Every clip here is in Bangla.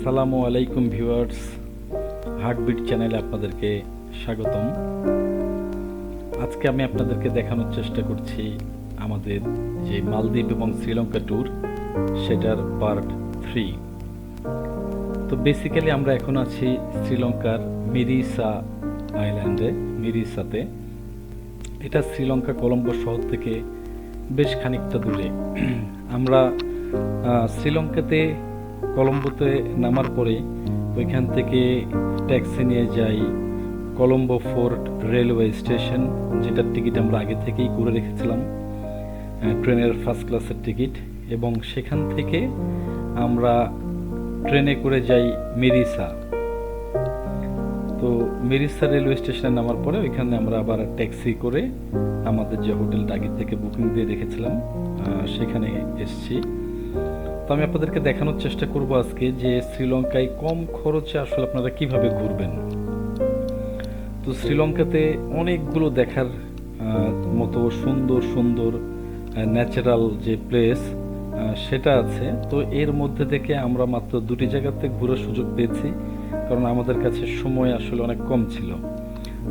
আসসালামু আলাইকুম ভিউয়ার্স, হার্টবিট চ্যানেলে আপনাদেরকে স্বাগতম। আজকে আমি আপনাদেরকে দেখানোর চেষ্টা করছি আমাদের যে মালদ্বীপ এবং শ্রীলঙ্কা ট্যুর সেটার পার্ট থ্রি তো বেসিক্যালি আমরা এখন আছি শ্রীলঙ্কার মিরিসা আইল্যান্ডে মিরিসাতে। এটা শ্রীলঙ্কা কলম্বো শহর থেকে বেশ খানিকটা দূরে। আমরা শ্রীলঙ্কাতে কলম্বোতে নামার পরে ওইখান থেকে ট্যাক্সি নিয়ে যাই, কলম্বো ফোর্ট রেলওয়ে স্টেশন, যেটার টিকিট আমরা আগে থেকেই করে রেখেছিলাম ট্রেনের ফার্স্ট ক্লাসের টিকিট, এবং সেখান থেকে আমরা ট্রেনে করে যাই মেরিসা। তো মেরিসা রেলওয়ে স্টেশনে নামার পরে ওইখানে আমরা আবার ট্যাক্সি করে আমাদের যে হোটেলটা আগে থেকে বুকিং দিয়ে রেখেছিলাম সেখানে এসছি। তো আমি আপনাদেরকে দেখানোর চেষ্টা করব আজকে যে শ্রীলঙ্কায় কম খরচে আসলে আপনারা কীভাবে ঘুরবেন। তো শ্রীলঙ্কাতে অনেকগুলো দেখার মতো সুন্দর সুন্দর ন্যাচারাল যে প্লেস সেটা আছে। তো এর মধ্যে থেকে আমরা মাত্র দুটি জায়গাতে ঘোরার সুযোগ পেয়েছি, কারণ আমাদের কাছে সময় আসলে অনেক কম ছিল।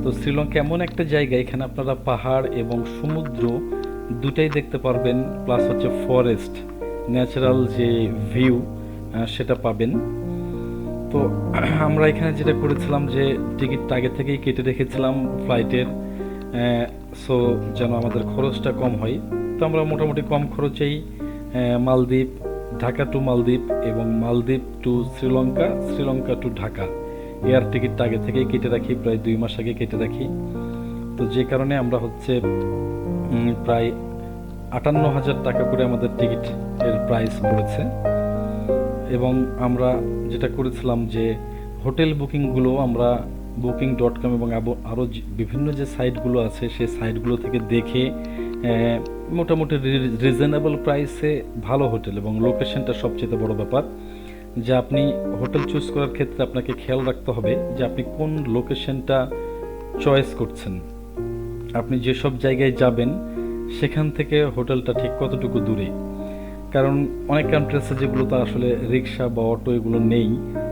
তো শ্রীলঙ্কা এমন একটা জায়গা, এখানে আপনারা পাহাড় এবং সমুদ্র দুটাই দেখতে পারবেন প্লাস হচ্ছে ফরেস্ট ন্যাচারাল যে ভিউ সেটা পাবেন। তো আমরা এখানে যেটা করেছিলাম যে টিকিটটা আগে থেকেই কেটে রেখেছিলাম ফ্লাইটের সো যেন আমাদের খরচটা কম হয়। তো আমরা মোটামুটি কম খরচেই মালদ্বীপ, ঢাকা টু মালদ্বীপ এবং মালদ্বীপ to Sri Lanka Sri Lanka to Dhaka. Air টিকিটটা আগে থেকেই কেটে রাখি, প্রায় দুই মাস আগে কেটে রাখি। তো যে কারণে আমরা হচ্ছে প্রায় আটান্ন হাজার টাকা করে আমাদের টিকিট এর প্রাইস পড়েছে এবং আমরা যেটা করেছিলাম যে হোটেল বুকিংগুলো আমরা বুকিং ডট কম এবং আরও বিভিন্ন যে সাইটগুলো আছে সেই সাইটগুলো থেকে দেখে মোটামুটি রিজনেবল প্রাইসে ভালো হোটেল এবং লোকেশনটা সবচেয়ে বড় ব্যাপার। যে আপনি হোটেল চুজ করার ক্ষেত্রে আপনাকে খেয়াল রাখতে হবে যে আপনি কোন লোকেশনটা চয়েস করছেন। আপনি যেসব জায়গায় যাবেন, সেখান থেকে হোটেলটা ঠিক কতটুকু দূরে। কারণ অনেক কান্ট্রি আছে যেগুলোতে আসলে রিক্সা বা অটো এগুলো নেই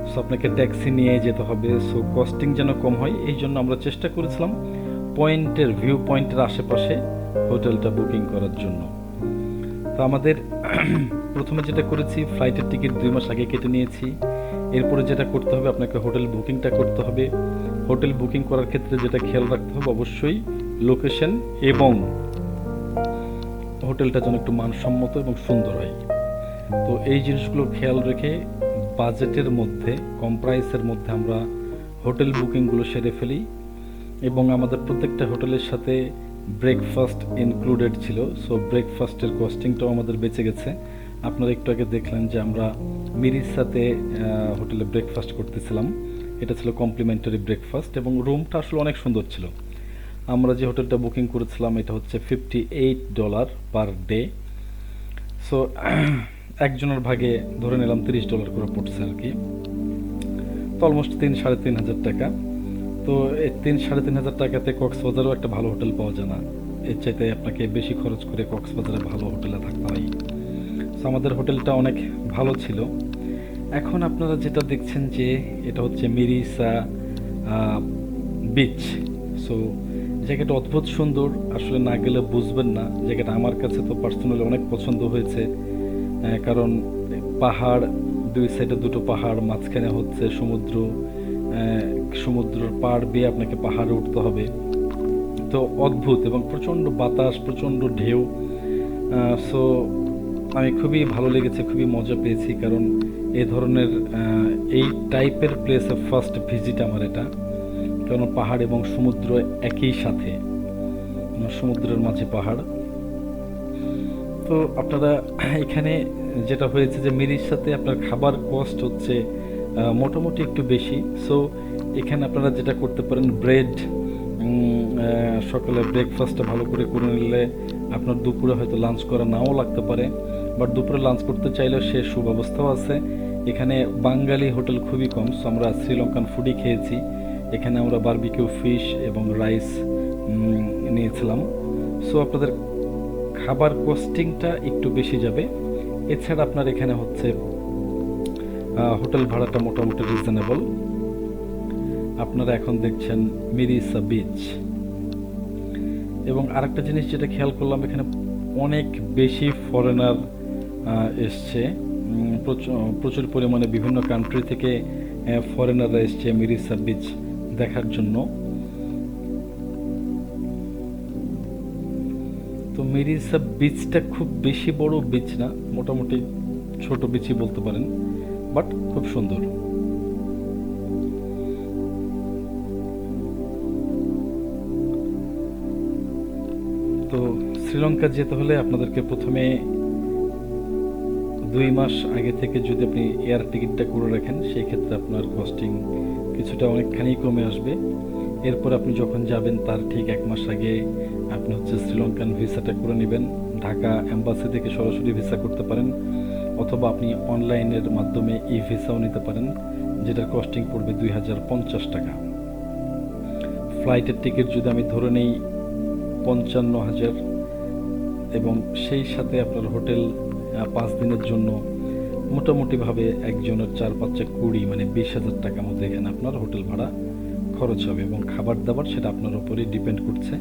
সো আপনাকে ট্যাক্সি নিয়ে যেতে হবে সো কস্টিং যেন কম হয়, এই জন্য আমরা চেষ্টা করেছিলাম পয়েন্টের ভিউ পয়েন্টের আশেপাশে হোটেলটা বুকিং করার জন্য। তো আমাদের প্রথমে যেটা করেছি ফ্লাইটের টিকিট দুই মাস আগে কেটে নিয়েছি। এরপরে যেটা করতে হবে, আপনাকে হোটেল বুকিংটা করতে হবে। হোটেল বুকিং করার ক্ষেত্রে যেটা খেয়াল রাখতে হবে, অবশ্যই লোকেশন এবং হোটেলটা যেন একটু মানসম্মত এবং সুন্দর হয়। তো এই জিনিসগুলো খেয়াল রেখে বাজেটের মধ্যে, কম প্রাইসের মধ্যে আমরা হোটেল বুকিংগুলো সেরে ফেলি এবং আমাদের প্রত্যেকটা হোটেলের সাথে ব্রেকফাস্ট ইনক্লুডেড ছিল। সো ব্রেকফাস্টের কস্টিংটাও আমাদের বেঁচে গেছে। আপনারা একটু আগে দেখলেন যে আমরা মিরির সাথে হোটেলে ব্রেকফাস্ট করতেছিলাম। এটা ছিল কমপ্লিমেন্টারি ব্রেকফাস্ট এবং রুমটা আসলে অনেক সুন্দর ছিল। আমরা যে হোটেলটা বুকিং করেছিলাম, এটা হচ্ছে fifty eight dollar per day so একজনের ভাগে ধরে নিলাম তিরিশ ডলার করে পড়ছে আর কি। তো অলমোস্ট তিন, সাড়ে তিন হাজার টাকা। তো এই তিন, সাড়ে তিন হাজার টাকাতে কক্সবাজারও একটা ভালো হোটেল পাওয়া যায় না। এর চাইতে আপনাকে বেশি খরচ করে কক্সবাজারে ভালো হোটেলে থাকতে হয়। সো আমাদের হোটেলটা অনেক ভালো ছিল। এখন আপনারা যেটা দেখছেন যে, এটা হচ্ছে মিরিসা বিচ সো জায়গাটা অদ্ভুত সুন্দর, আসলে না গেলে বুঝবেন না। জায়গাটা আমার কাছে তো পার্সোনালি অনেক পছন্দ হয়েছে। কারণ পাহাড়, দুই সাইডে দুটো পাহাড়, মাঝখানে হচ্ছে সমুদ্র সমুদ্রের পাড় বেয়ে আপনাকে পাহাড়ে উঠতে হবে। তো অদ্ভুত এবং প্রচণ্ড বাতাস, প্রচণ্ড ঢেউ। সো আমি খুবই ভালো লেগেছে, খুবই মজা পেয়েছি। কারণ এ ধরনের এই টাইপের প্লেসে ফার্স্ট ভিজিট আমার এটা। কারণ পাহাড় এবং সমুদ্র একই সাথে সমুদ্রের মাঝে পাহাড়। তো আপনারা এখানে যেটা হয়েছে যে মিরির সাথে আপনার খাবার কস্ট হচ্ছে মোটামুটি একটু বেশি। সো এখানে আপনারা যেটা করতে পারেন ব্রেড সকালে ব্রেকফাস্টটা ভালো করে করে নিলে আপনার দুপুরে হয়তো লাঞ্চ করা নাও লাগতে পারে। বাট দুপুরে লাঞ্চ করতে চাইলেও সে সুব্যবস্থাও আছে। এখানে বাঙালি হোটেল খুবই কম। সো আমরা শ্রীলঙ্কান ফুডই খেয়েছি। এখানে আমরা বারবিকিউ ফিশ এবং রাইস নিয়েছিলাম। সো আপনাদের খাবার কস্টিংটা একটু বেশি যাবে। এছাড়া আপনার এখানে হচ্ছে হোটেল ভাড়াটা মোটামুটি রিজনেবল আপনারা এখন দেখছেন মিরিসা বিচ এবং আরেকটা জিনিস যেটা খেয়াল করলাম, এখানে অনেক বেশি ফরেনার এসছে। প্রচুর- পরিমাণে বিভিন্ন কান্ট্রি থেকে ফরেনাররা এসছে মিরিসা বিচ দেখার জন্য। তো মিরিসা বিচটা খুব বেশি বড় বিচ না, মোটামুটি ছোট বিচই বলতে পারেন, বাট খুব সুন্দর। তো শ্রীলঙ্কা যেতে হলে আপনাদেরকে প্রথমে দুই মাস আগে থেকে যদি আপনি এয়ার টিকিটটা করে রাখেন, সেই ক্ষেত্রে আপনার কস্টিং কিছুটা অনেকখানি কমে আসবে। এরপর আপনি যখন যাবেন, তার ঠিক এক মাস আগে আপনি হচ্ছে শ্রীলঙ্কান ভিসাটা করে নেবেন। ঢাকা অ্যাম্বাসি থেকে সরাসরি ভিসা করতে পারেন, অথবা আপনি অনলাইনের মাধ্যমে ই ভিসাও নিতে পারেন, যেটার কস্টিং পড়বে দুই হাজার পঞ্চাশ টাকা। ফ্লাইটের টিকিট যদি আমি ধরে নেই, পঞ্চান্ন হাজার, এবং সেই সাথে আপনার হোটেল পাঁচ দিনের জন্য মোটামুটিভাবে একজনের চার পাঁচটা কুড়ি মানে বিশ হাজার টাকার মধ্যে এখানে আপনার হোটেল ভাড়া খরচ হবে এবং খাবার দাবার সেটা আপনার উপরেই ডিপেন্ড করছে।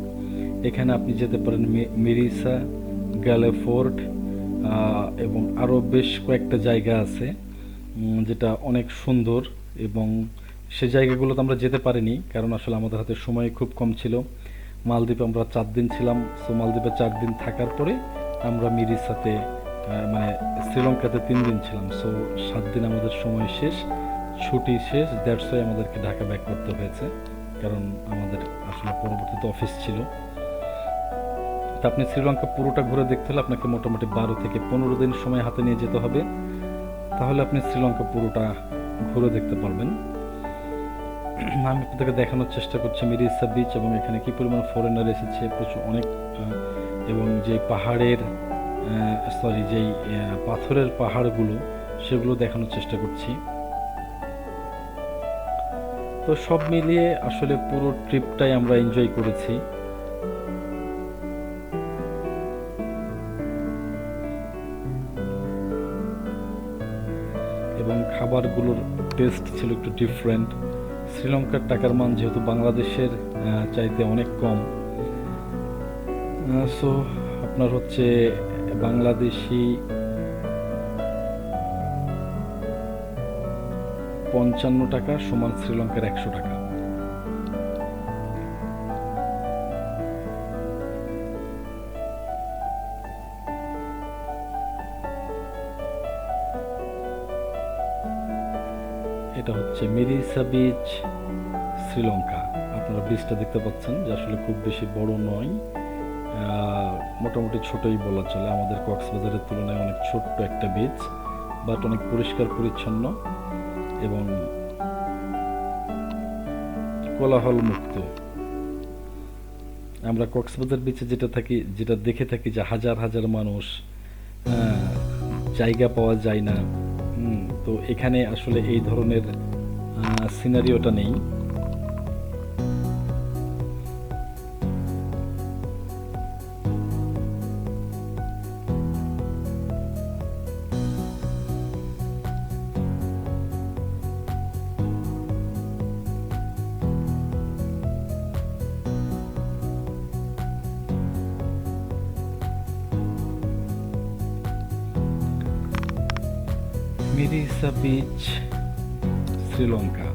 এখানে আপনি যেতে পারেন মেরিসা, গ্যালে ফোর্ট এবং আরও বেশ কয়েকটা জায়গা আছে যেটা অনেক সুন্দর এবং সে জায়গাগুলোতে আমরা যেতে পারিনি কারণ আসলে আমাদের হাতে সময় খুব কম ছিল। মালদ্বীপে আমরা চার দিন ছিলাম সো মালদ্বীপে চার দিন থাকার পরে আমরা মিরিসাতে মানে শ্রীলঙ্কাতে তিন দিন ছিলাম। সো সাত দিন আমাদের সময় শেষ, ছুটি শেষ দ্যাটস ওয়াই আমাদেরকে ঢাকা ব্যাক করতে হয়েছে। কারণ আমাদের আসলে পরবর্তীতে অফিস ছিল। তা আপনি শ্রীলঙ্কা পুরোটা ঘুরে দেখতে হলে আপনাকে মোটামুটি বারো থেকে পনেরো দিন সময় হাতে নিয়ে যেতে হবে। তাহলে আপনি শ্রীলঙ্কা পুরোটা ঘুরে দেখতে পারবেন। আমি আপনাদেরকে দেখানোর চেষ্টা করছি মিরিসা বিচ এবং এখানে কি পরিমাণ ফরেনার এসেছে, প্রচুর অনেক এবং যে পাহাড়ের সরি যেই পাথরের পাহাড়গুলো, সেগুলো দেখানোর চেষ্টা করছি। তো সব মিলিয়ে আসলে পুরো ট্রিপটাই আমরা এনজয় করেছি। এবং খাবারগুলোর টেস্ট ছিল একটু ডিফারেন্ট শ্রীলঙ্কার টাকার মান যেহেতু বাংলাদেশের চাইতে অনেক কম। সো আপনার হচ্ছে বাংলাদেশি পঞ্চান্ন টাকা সমান শ্রীলঙ্কার একশো টাকা। এটা হচ্ছে মেরিসা বিচ, শ্রীলঙ্কা। আপনারা বিচটা দেখতে পাচ্ছেন, যে আসলে খুব বেশি বড় নয়। মোটামুটি ছোটই বলা চলে। আমাদের কক্সবাজারের তুলনায় অনেক ছোট্ট একটা বিচ বাট অনেক পরিষ্কার পরিচ্ছন্ন এবং কোলাহল মুক্ত। আমরা কক্সবাজার বিচে যেটা থাকি যেটা দেখে থাকি যে হাজার হাজার মানুষ আহ, জায়গা পাওয়া যায় না। তো এখানে আসলে এই ধরনের সিনারিওটা নেই। মিরিসা বিচ শ্রীলঙ্কা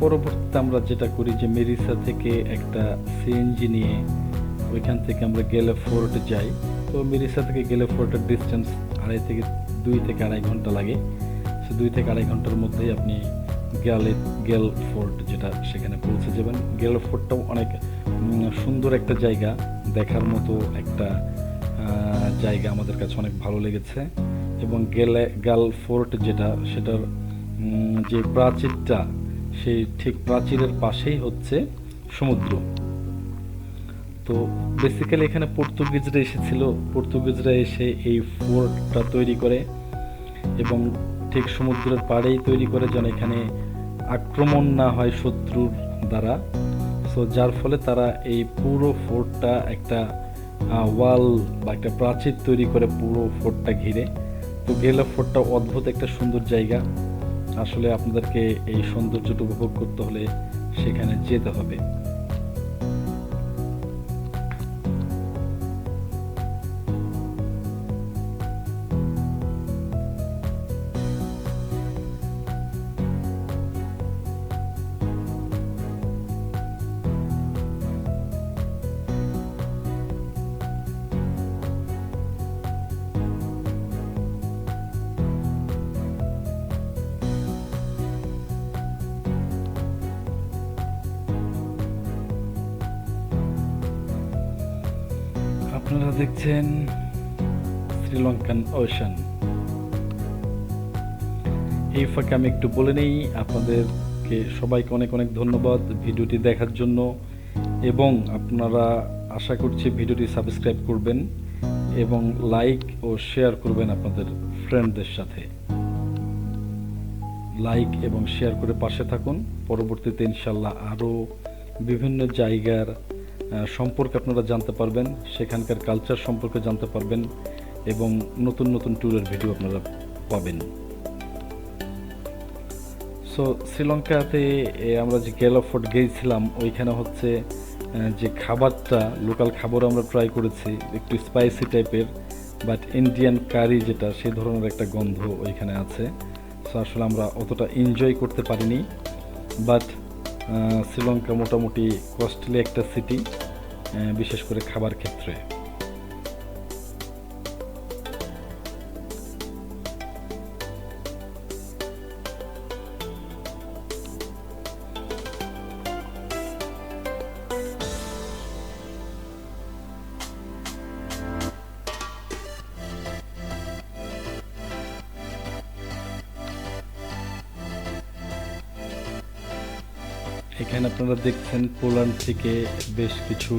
পরবর্তীতে আমরা যেটা করি যে মেরিসা থেকে একটা সিএনজি নিয়ে ওইখান থেকে আমরা গেলে ফোর্ট যাই। তো মেরিসা থেকে গেলে ফোর্টের ডিস্টেন্স আড়াই থেকে দুই থেকে আড়াই ঘণ্টা লাগে। সে দুই থেকে আড়াই ঘণ্টার মধ্যেই আপনি গেলে, গেল ফোর্ট যেটা সেখানে পৌঁছে যাবেন। গেল ফোর্টটাও অনেক সুন্দর একটা জায়গা। দেখার মতো একটা জায়গা আমাদের কাছে অনেক ভালো লেগেছে। এবং গেলে, গাল ফোর্ট যেটা, সেটার যে প্রাচীরটা, সেই ঠিক প্রাচীরের পাশেই হচ্ছে সমুদ্র। তো বেসিক্যালি এখানে পর্তুগিজরা এসেছিল। পর্তুগিজরা এসে এই ফোর্টটা তৈরি করে এবং ঠিক সমুদ্রের পাড়েই তৈরি করে যেন এখানে আক্রমণ না হয় শত্রুর দ্বারা। সো যার ফলে তারা এই পুরো ফোর্টটা একটা ওয়াল বা একটা প্রাচীর তৈরি করে পুরো ফোর্টটা ঘিরে। তো গেলা ফোর্টটা অদ্ভুত একটা সুন্দর জায়গা। আসলে আপনাদেরকে এই সৌন্দর্যটা উপভোগ করতে হলে সেখানে যেতে হবে। আপনারা দেখছেন শ্রীলঙ্কান ওশান। এই ফাঁকে আমি একটু বলে নেই, আপনাদেরকে সবাইকে অনেক অনেক ধন্যবাদ ভিডিওটি দেখার জন্য, এবং আপনারা আশা করছি ভিডিওটি সাবস্ক্রাইব করবেন এবং লাইক ও শেয়ার করবেন আপনাদের ফ্রেন্ডদের সাথে। লাইক এবং শেয়ার করে পাশে থাকুন। পরবর্তীতে ইনশাল্লাহ আরও বিভিন্ন জায়গার সম্পর্কে আপনারা জানতে পারবেন, সেখানকার কালচার সম্পর্কে জানতে পারবেন এবং নতুন নতুন ট্যুরের ভিডিও আপনারা পাবেন। সো শ্রীলঙ্কাতে আমরা যে গেলা ফোর্ট গিয়েছিলাম ওইখানে হচ্ছে যে খাবারটা লোকাল খাবার আমরা ট্রাই করেছি, একটু স্পাইসি টাইপের বাট ইন্ডিয়ান কারি যেটা সেই ধরনের একটা গন্ধ ওইখানে আছে। সো আসলে আমরা অতটা এনজয় করতে পারিনি বাট শ্রীলঙ্কা মোটামুটি কস্টলি একটা সিটি বিশেষ করে খাবার ক্ষেত্রে। এখানে আপনারা দেখছেন পোল্যান্ড থেকে বেশ কিছু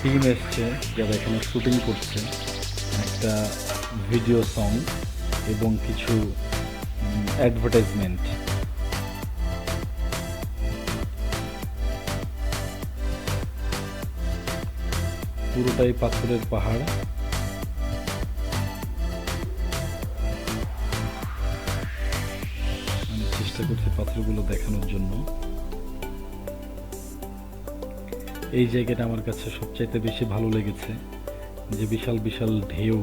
টিম এসছে যারা এখানে শুটিং করছে। একটা ভিডিও সং এবং কিছু অ্যাডভার্টাইজমেন্ট পুরোটাই পাথরের পাহাড়। পাথরগুলো দেখানোর জন্য। এই জায়গাটা আমার কাছে সবচাইতে বেশি ভালো লেগেছে। যে বিশাল বিশাল ঢেউ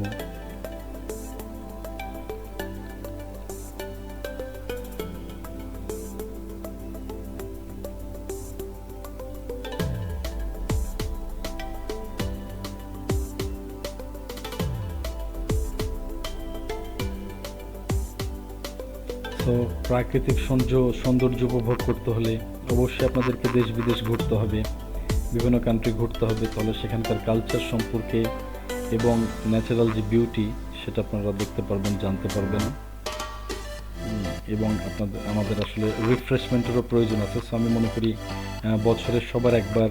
প্রাকৃতিক সৌন্দর্য উপভোগ করতে হলে অবশ্যই আপনাদেরকে দেশ বিদেশ ঘুরতে হবে। বিভিন্ন কান্ট্রি ঘুরতে হবে, তাহলে সেখানকার কালচার সম্পর্কে এবং ন্যাচারাল যে বিউটি সেটা আপনারা দেখতে পারবেন, জানতে পারবেন। এবং আপনাদের, আমাদের আসলে রিফ্রেশমেন্টেরও প্রয়োজন আছে। সো আমি মনে করি বছরের সবার একবার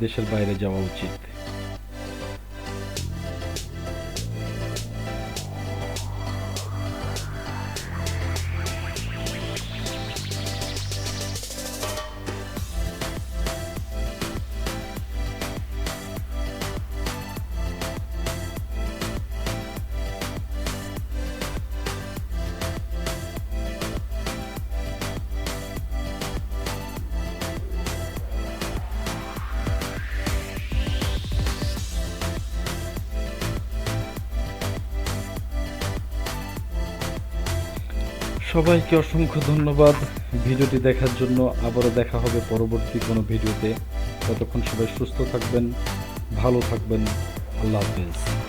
দেশের বাইরে যাওয়া উচিত। সবাইকে অসংখ্য ধন্যবাদ। ভিডিওটি দেখার জন্য আবারও দেখা হবে পরবর্তী কোনো ভিডিওতে। ততক্ষণ সবাই সুস্থ থাকবেন, ভালো থাকবেন। আল্লাহ হাফেজ।